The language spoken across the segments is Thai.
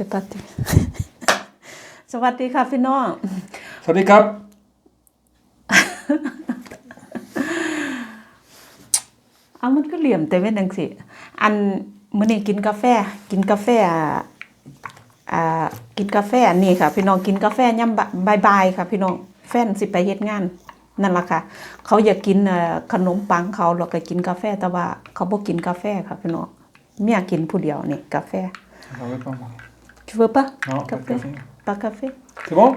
C'est parti สวัสดีค่ะพี่น้อง สวัสดีครับ เอามันก็เหลี่ยมแต่เว้นจังสิ อันมื้อนี้กินกาแฟ กินกาแฟ อ่า กินกาแฟนี่ค่ะ พี่น้องกินกาแฟย่ำบ่ายๆค่ะ พี่น้อง แฟนสิไปเฮ็ดงานนั่นล่ะค่ะ เขาอยากกินเอ่อขนมปังเขาแล้วก็กินกาแฟแต่ว่า เขาบ่กินกาแฟค่ะพี่น้องเมียกินผู้เดียวนี่กาแฟ J'en veux pas, moi. Tu veux pas Non, pas de café café. Pas café C'est bon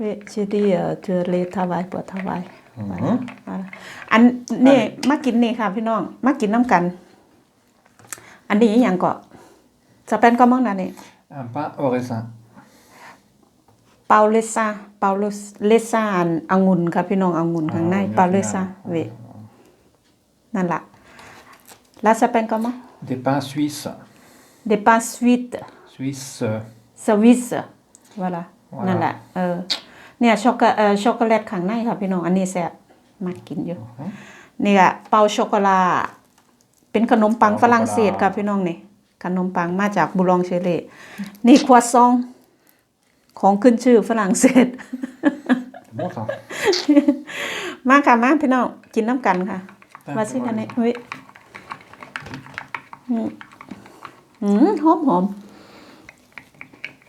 Oui, j'ai dit euh, tu les travail pour travail. Voilà. Mhm. voilà. อันนี่มากินนี่ค่ะพี่น้องมากินน้ำกัน อันนี้อหย่างก็จะเป็นก็มั่งนะนี่ Un pain au raisin. เปาเลซ่าเปาเลซ่าอันองุ่นค่ะพี่น้ององุ่นข้างใน Ah, เปาเลซ่า original. เวนั่นล่ะแล้วจะเป็นก็มั่ง Des pains suisses. เดปาสวีต Suisse. สวิสว่าล่ะ Voilà. นั่นแหละเออเนี่ยช็อกโกเอ่อช็อกโกแลตข้างในค่ะพี่น้องอันนี้แซ่บมากินอยู่นี่อะเปาช็อกโกแลตเป็นขนมปังเปาช็อกโกแลตฝรั่งเศสค่ะพี่น้องนี่ขนมปังมาจากบูลองเชเลตนี่ครัวซอง ของขึ้นชื่อฝรั่งเศส C'est bon ça มาค่ะมาพี่น้องกินน้ำกันค่ะ Putain, ว่าสิ c'est กัน bon. นี่เฮ้ยอืมอืมหอมหอม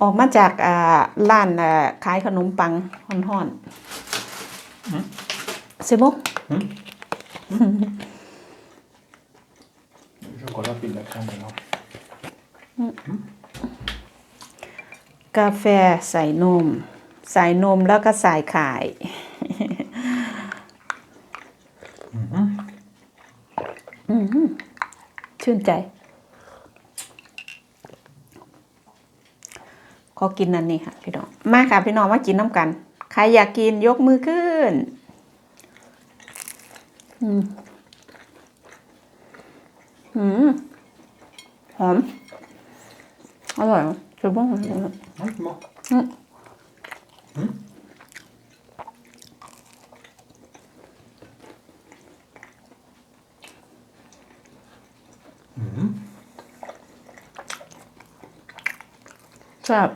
ออกมาจากอ่าร้านอ่าขายขนมปังห่อนๆเซโบ Le chocolat puis la crème maintenant. กาแฟใส่นม ใส่นมแล้วก็ใส่ไข่ อืมชื่นใจ ขอกินอันนี้ค่ะพี่น้อง มาค่ะพี่น้องมากินน้ำกัน ใครอยากกินยกมือขึ้น อืมอืมหอม อร่อยคือบ้าง Oui, c'est bon. Mm. Mm. แซ่บ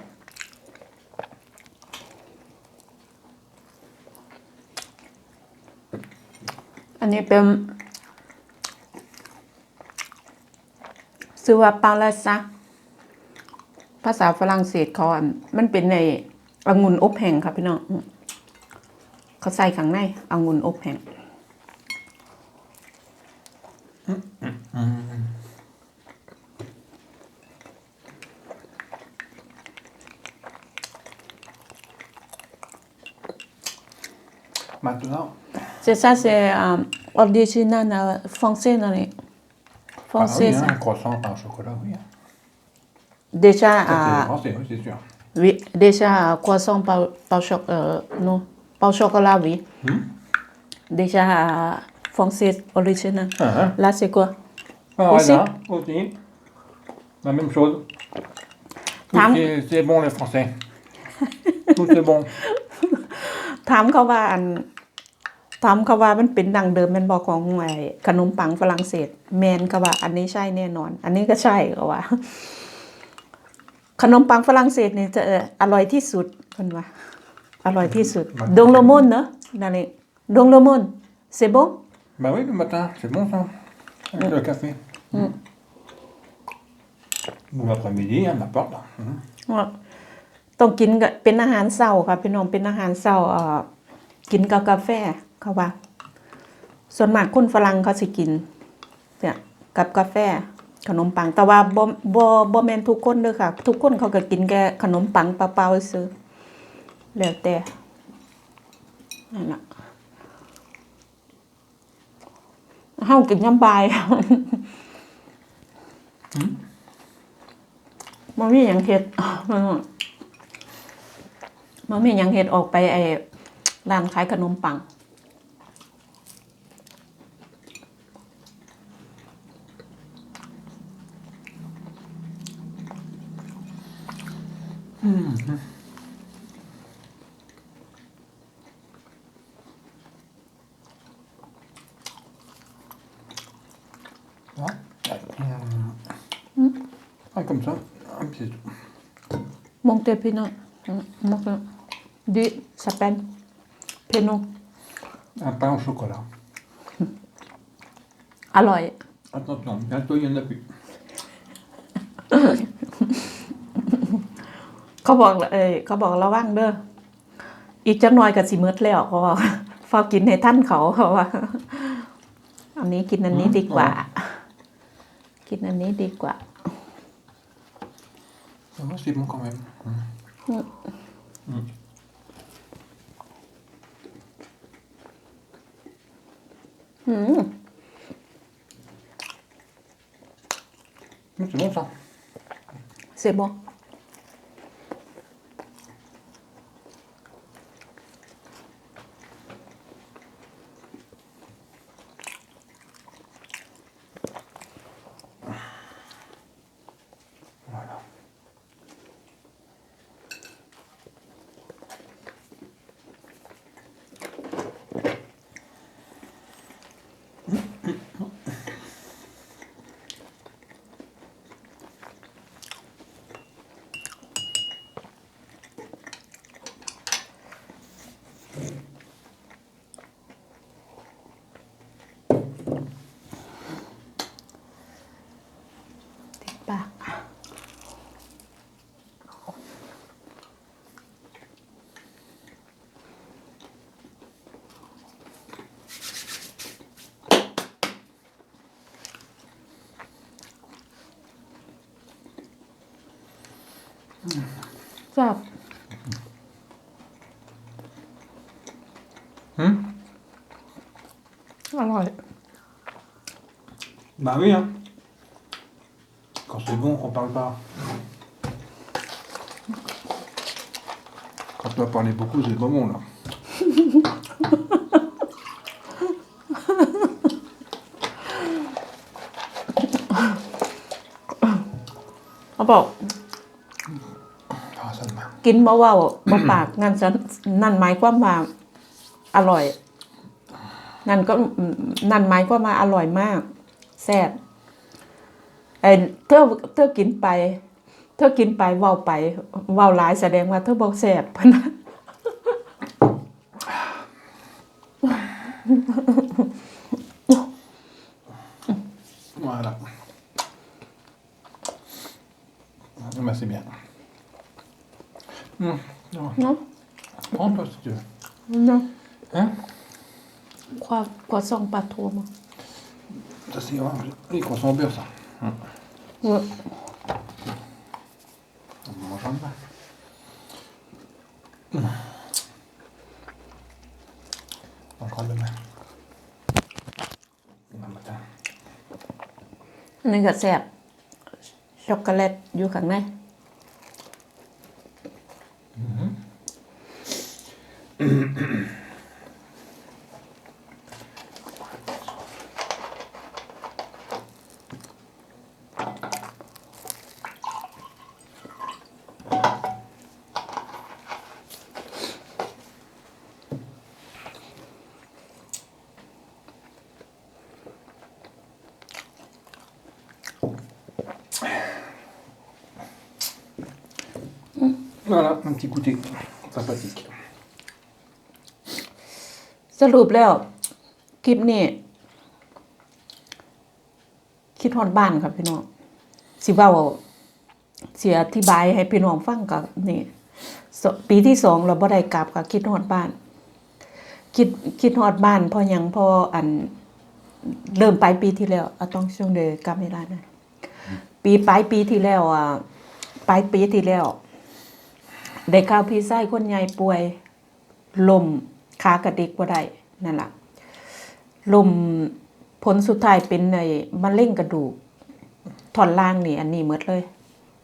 อันนี้เป็นชื่อว่าปาลาซาภาษาฝรั่งเศสเขาอะมันเป็นในองุ่นอบแห้งค่ะพี่น้อง เขาใส่ข้างในองุ่นอบแห้ง Maintenant, C'est ça, c'est euh, original euh, français, non les- ah Français, oui, hein, ça. un croissant pain au chocolat, oui. hein. Déjà, Ça, c'est euh, français, oui, c'est sûr. oui, déjà, euh, croissant par, par, choc, euh, non, par chocolat, oui. Hmm. Déjà, euh, français original. Ah, hein. Là, c'est quoi Ah, Aussi raisin, aussi. La même chose. Tout Tam- c'est- C'est bon les Français. Tout c'est bon. ถามเขาว่าอัน ถามเขาว่ามันเป็นดังเดิมแมันบอกของไอ้ขนมปังฝรั่งเศส แมนเขาว่า อันนี้ใช่แน่นอน อันนี้ก็ใช่เขาว่า ขนมปังฝรั่งเศสนี่จะเอ่ออร่อยที่สุดเพิ่นว่าอร่อยที่สุดมันดงโลมอนเนอะนั่นเองดงโลมอนเซโบ Bah oui, le matin, c'est bon ça. Avec le café. Ou l'après-midi, hein, n'importe. Mhm. ว่าต้องกินกับเป็นอาหารเช้าค่ะพี่น้องเป็นอาหารเช้าเอ่อกินกับกาแฟ เขาว่า ส่วนมากคนฝรั่งเขาสิกินเนี่ยกับกาแฟขนมปัง แต่ว่าบ่บ่บ่แมนทุกคนเด้อค่ะ ทุกคนเขาก็กินแค่ขนมปังเปล่าๆซื้อแล้วแต่นั่นละเฮากินยามบ่ายมันมีหยังเฮ็ดมันมีหยังเฮ็ดออกไปไอ้ร้านขายขนมปัง Mmh. Ah, comme ça, un petit monte pénon, monte de sapin, pénon. Un pain au chocolat. Alors, eh. attends, bientôt il n'y en a plus. เขาบอกเอ้ยเขาบอกระวังเด้ออีกจักหน่อยก็สิหมืดแล้วเขาบอกเฝ้ากินให้ท่านเขาเขาว่าอันนี้กินอันนี้ดีกว่า กินอันนี้ดีกว่า Ça va, c'est bon quand même. อืม Hum, c'est bon ça. เสี แซ่บ Hum อร่อย Bah oui, hein. Quand c'est bon, on parle pas. Quand tu vas parler beaucoup, c'est pas bon là. เข กินบ่เว้าบ่ปากนั่นจะนั่นหมายความว่าอร่อย นั่นก็นั่นหมายความว่าอร่อยมากแซ่บไอ้เธอเธอกินไป เธอกินไปเว้าไปเว้าหลายแสดงว่าเธอบ่แซ่บพนะ Voilà. Ah, bah, c'est bien. Hum, non, เนาะ Prends-toi si tu veux. เนาะ Hein ความกว่าส่องปลาทูมา Ça, c'est vraiment les croissants au beurre, ça. Hum. เออ On mange en bas. On mangera demain. Demain matin. อันนี่ก็แซ่บช็อกโกแลตอยู่ข้างใน Voilà, un petit goûter sympathique. สรุปแล้ว คลิปนี้ คิดฮอดบ้านครับพี่น้อง สิเว้าเสียอธิบายให้พี่น้องฟังกับนี่ปีที่สองเราบ่ได้กลับกับคิดฮอดบ้าน คิดคิดฮอดบ้านพราะหยังพออันเริ่มปลายปีที่แล้วอต้องช่วงเดกลับเวลานะ ปีปลายปีที่แล้วอะปลายปีที่แล้วได้ข่าวพี่ไส้คนใหญ่ป่วยลมขากระดิกบ่ได้นั่นล่ะลมผลสุดท้ายเป็นในมะเร็งกระดูกท่อนล่างนี่ อันนี้หมดเลย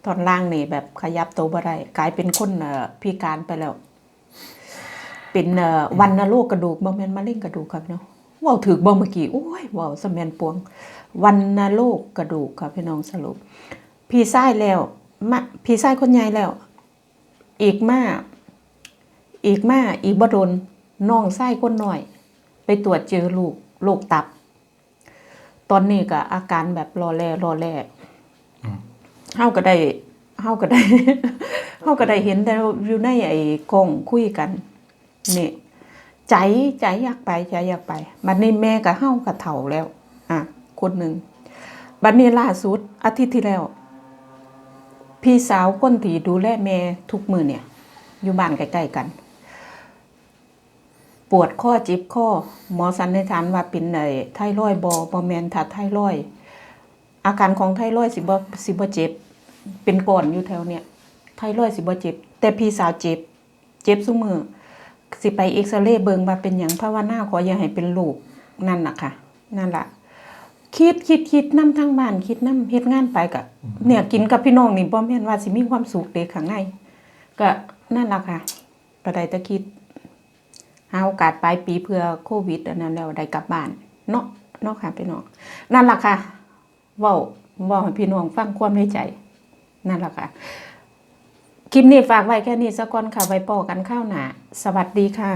ท่อนล่างนี่แบบขยับตัวบ่ได้กลายเป็นคนเอ่อพิการไปแล้ว เป็นเอ่อวันนโรคกระดูกบ่แม่นมะเร็งกระดูกครับเนาะเว้าถึกบ่เมื่อกี้โอ้ยว้าสแมนปวง วันนโรคกระดูกครับพี่น้องสรุป พี่ไส้แล้วมาพี่ไส้คนใหญ่แล้ว อีกมาอีกมาอีกบ่ดนน้องไส้คนหน่อย ไปตรวจเจอลูกโรคตับ ตอนนี้ก็อาการแบบรอแร่รอแร่เฮาก็ได้เฮาก็ได้เฮาก็ได้เห็นแต่อยู่ในไอ้กองคุยกันนี่ ใจใจอยากไปใจอยากไปบัดนี้แม่ก็เฮาก็เฒ่าแล้ว อะ คนหนึ่งบัดนี้ล่าสุดอาทิตย์ที่แล้ว พี่สาวคนที่ดูแลแม่ทุกมือเนี่ย อยู่บ้านใกล้ๆกัน ปวดข้อจิบข้อ หมอสันนิษฐานว่าเป็นไอ้ไทรอยบอบอแมนถ้าไทรอยอาการของไทรอยสิบ่สิบ่เจ็บ เป็นก่อนอยู่แถวเนี่ยไทรอยสิบ่เจ็บ แต่พี่สาวเจ็บ เจ็บซุมือ สิไปเอ็กซเรย์เบิ่งว่าเป็นหยังภาวนาขออย่าให้เป็นลูกนั่นน่ะค่ะ นั่นล่ะคิดคิดคิดนำทางบ้านคิดนำเฮ็ดงานไปก็เนี่ยกินกับพี่น้องนี่บ่แม่นว่าสิมีความสุขเด้ข้างในก็นั่นล่ะค่ะก็ได้แต่คิดหาโอกาสปลายปีเพื่อโควิดอันนั้นแล้วได้กลับบ้านเนาะเนาะค่ะพี่น้องนั่นล่ะค่ะเว้าเว้าให้พี่น้องฟังความในใจ นั่นล่ะค่ะ คลิปนี้ฝากไว้แค่นี้สักก่อนค่ะไว้ปอกันข้าวหนาสวัสดีค่ะ